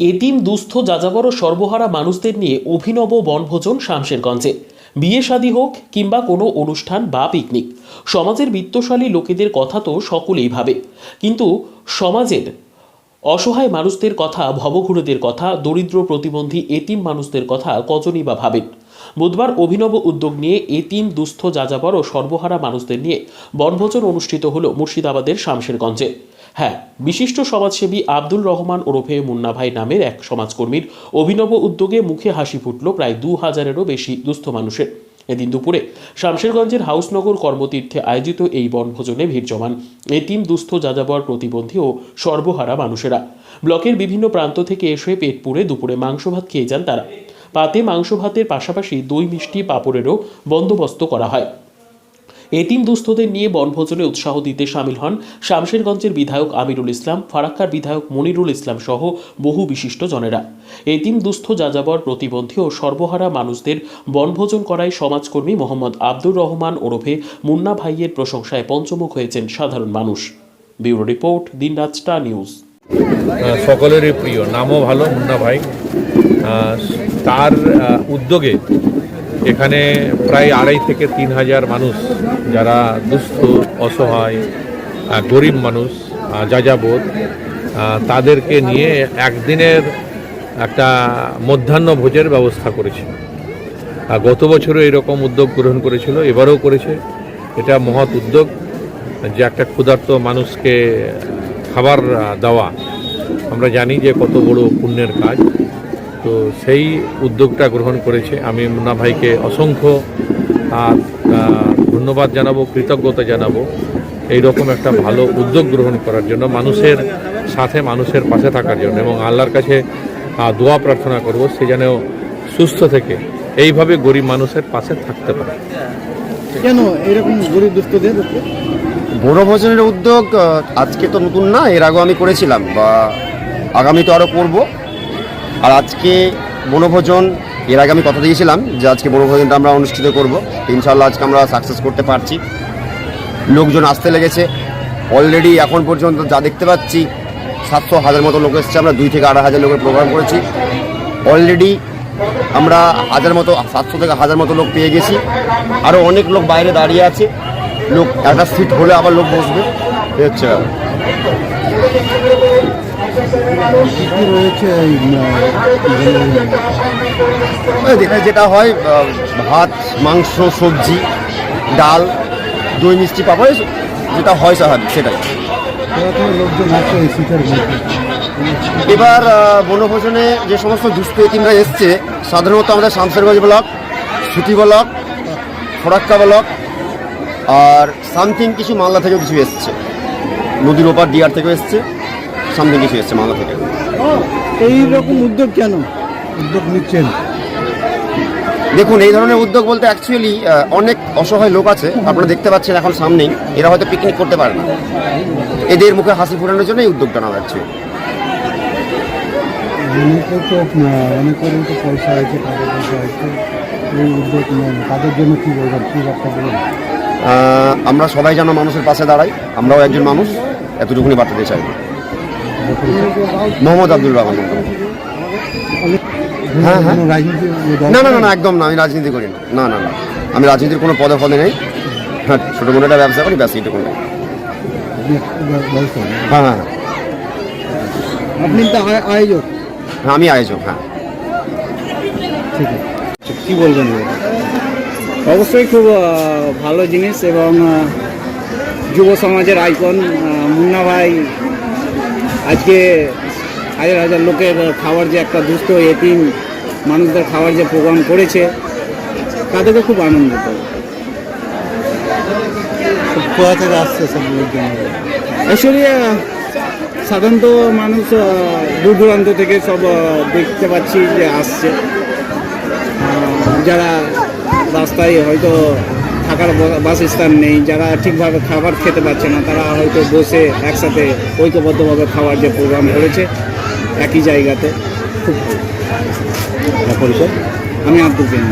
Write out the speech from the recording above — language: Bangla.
এতিম দুস্থ যাযাবর সর্বহারা মানুষদের নিয়ে অভিনব বনভোজন শামশেরগঞ্জে। বিয়ে শাদী হোক কিংবা কোনো অনুষ্ঠান বা পিকনিক, সমাজের বিত্তশালী লোকেদের কথা তো সকলেই ভাবে। কিন্তু সমাজের অসহায় মানুষদের কথা, ভবঘুরেদের কথা, দরিদ্র প্রতিবন্ধী এতিম মানুষদের কথা কজনই বা ভাবেন? বুধবার অভিনব উদ্যোগ নিয়ে এতিম দুস্থ যাযাবর ও সর্বহারা মানুষদের নিয়ে বনভোজন অনুষ্ঠিত হল মুর্শিদাবাদের শামশেরগঞ্জে। হ্যাঁ বিশিষ্ট সমাজসেবী আব্দুল রহমান ওরফে মুন্না ভাই নামের এক সমাজকর্মীর অভিনব উদ্যোগে মুখে হাসি ফুটল প্রায় দু হাজারেরও বেশি দুস্থ মানুষের। এদিন দুপুরে শামশেরগঞ্জের হাউসনগর কর্মতীর্থে আয়োজিত এই বনভোজনে ভিড় জমান এতিম দুস্থ যাযাবর প্রতিবন্ধী ও সর্বহারা মানুষেরা। ব্লকের বিভিন্ন প্রান্ত থেকে এসে পেট পুড়ে দুপুরে মাংস ভাত খেয়ে যান তারা। পাতে মাংস ভাতের পাশাপাশি দই মিষ্টি পাঁপড়েরও বন্দোবস্ত করা হয়। এতিম দুস্থদের নিয়ে বনভোজনে উৎসাহ দিতে সামিল হন শামশেরগঞ্জের বিধায়ক আমিরুল ইসলাম, ফারাক্কার বিধায়ক মনিরুল ইসলাম সহ বহু বিশিষ্ট জনেরা। এতিম দুস্থ যাযাবর প্রতিবন্ধী ও সর্বহারা মানুষদের বনভোজন করায় সমাজকর্মী মোহাম্মদ আব্দুর রহমান ওরফে মুন্না ভাইয়ের প্রশংসায় পঞ্চমুখ হয়েছেন সাধারণ মানুষ। Bureau report, Dinraat star news. সকলেরই প্রিয়, নামও ভালো মুন্না ভাই। তার উদ্যোগে এখানে প্রায় আড়াই থেকে তিন হাজার মানুষ যারা দুস্থ অসহায় গরিব মানুষ আহ, যাযাবর তাদেরকে নিয়ে একদিনের একটা মধ্যাহ্ন ভোজের ব্যবস্থা করেছে। গত বছরও এরকম উদ্যোগ গ্রহণ করেছিল এবারও করেছে। এটা মহৎ উদ্যোগ যে একটা ক্ষুধার্ত মানুষকে খাবার দেওয়া। আমরা জানি যে কত বড় পুণ্যের কাজ। তো সেই উদ্যোগটা গ্রহণ করেছে। আমি মুন্না ভাইকে অসংখ্য আর ধন্যবাদ জানাব কৃতজ্ঞতা জানাব। এই রকম একটা ভালো উদ্যোগ গ্রহণ করার জন্য মানুষের সাথে মানুষের পাশে থাকার জন্য এবং আল্লাহর কাছে দোয়া প্রার্থনা করব সে যেন সুস্থ থেকে এইভাবে গরিব মানুষের পাশে থাকতে পারে। কেন এরকম গরিব দুস্থদের? বনভোজনের উদ্যোগ আজকে তো নতুন না এর আগেও আমি করেছিলাম বা আগামী তো আরও করব। আর আজকে বনভোজন, এর আগে আমি কথা দিয়েছিলাম যে আজকে বনভোজনটা আমরা অনুষ্ঠিত করব। ইনশাল্লাহ আজকে আমরা সাকসেস করতে পারছি। লোকজন আসতে লেগেছে। অলরেডি এখন পর্যন্ত যা দেখতে পাচ্ছি, সাতশো হাজার মতো লোক এসেছে। আমরা দুই থেকে আড়াই হাজার লোকের প্রোগ্রাম করেছি। অলরেডি আমরা হাজার মতো, সাতশো থেকে হাজার মতো লোক পেয়ে গেছি। আরও অনেক লোক বাইরে দাঁড়িয়ে আছে। লোক, একটা সিট হলে আবার লোক বসবে। হচ্ছে। কি রয়েছে এখানে যেটা হয় ভাত মাংস সবজি ডাল দই মিষ্টি পাপড় যেটা হয় স্বাভাবিক সেটাই। এবার বনভোজনে যে সমস্ত দুস্থ এতিমরা এসছে সাধারণত আমাদের Shamsherganj block Suti block Farakka block আর সামথিং কিছু মালদা থেকেও কিছু এসছে। নদীর ওপার ডিয়ার থেকেও এসছে। সামথিং কিছু এসছে মালদা থেকে। এই রকম উদ্যোগ কেন? উদ্যোগ নিচ্ছেন। দেখুন এই ধরনের উদ্যোগ বলতে অ্যাকচুয়ালি অনেক অসহায় লোক আছে আপনারা দেখতে পাচ্ছেন এখন সামনেই এরা হয়তো পিকনিক করতে পারে না। এদের মুখে হাসি ফোটানোর জন্য এই উদ্যোগটা নেওয়া অ্যাকচুয়ালি অনেকে তো অনেকেরই তো পয়সা আছে টাকা পয়সা আছে এই উদ্যোগ নেন। তাদের জন্য কী বলবেন? কী বার্তা বলবেন আমরা সবাই যেন মানুষের পাশে দাঁড়াই আমরাও একজন মানুষ এতটুকুনি বার্তা দিয়ে চাই মোহাম্মদ আব্দুল রহমান হ্যাঁ, হ্যাঁ। না না না না একদম না আমি রাজনীতি করি না। না না না। আমি রাজনীতির কোনো পদে পদে নেই। হ্যাঁ ছোটো মোটো একটা ব্যবসা করি ব্যাস এইটুকু নেই হ্যাঁ হ্যাঁ। আপনি তো আয়- আয়োজক। হ্যাঁ আমি আয়োজক হ্যাঁ। ঠিক আছে কী বলবেন? অবশ্যই খুব ভালো জিনিস এবং যুব সমাজের আইকন মুন্না ভাই আজকে হাজার হাজার লোকের খাওয়ার যে একটা দুস্থ এতিম মানুষদের খাওয়ার যে প্রোগ্রাম করেছে তাদেরকে খুব আনন্দিত কোথা থেকে আসছে সব সাধারণত মানুষ দূর দূরান্ত থেকে সব দেখতে পাচ্ছি যে আসছে। যারা রাস্তায় হয়তো থাকার বাসস্থান নেই যারা ঠিকভাবে খাবার খেতে পারছে না তারা হয়তো বসে একসাথে ঐক্যবদ্ধভাবে খাওয়ার যে প্রোগ্রাম করেছে একই জায়গাতে খুব পরিচয়? আমি আব্দুল কেন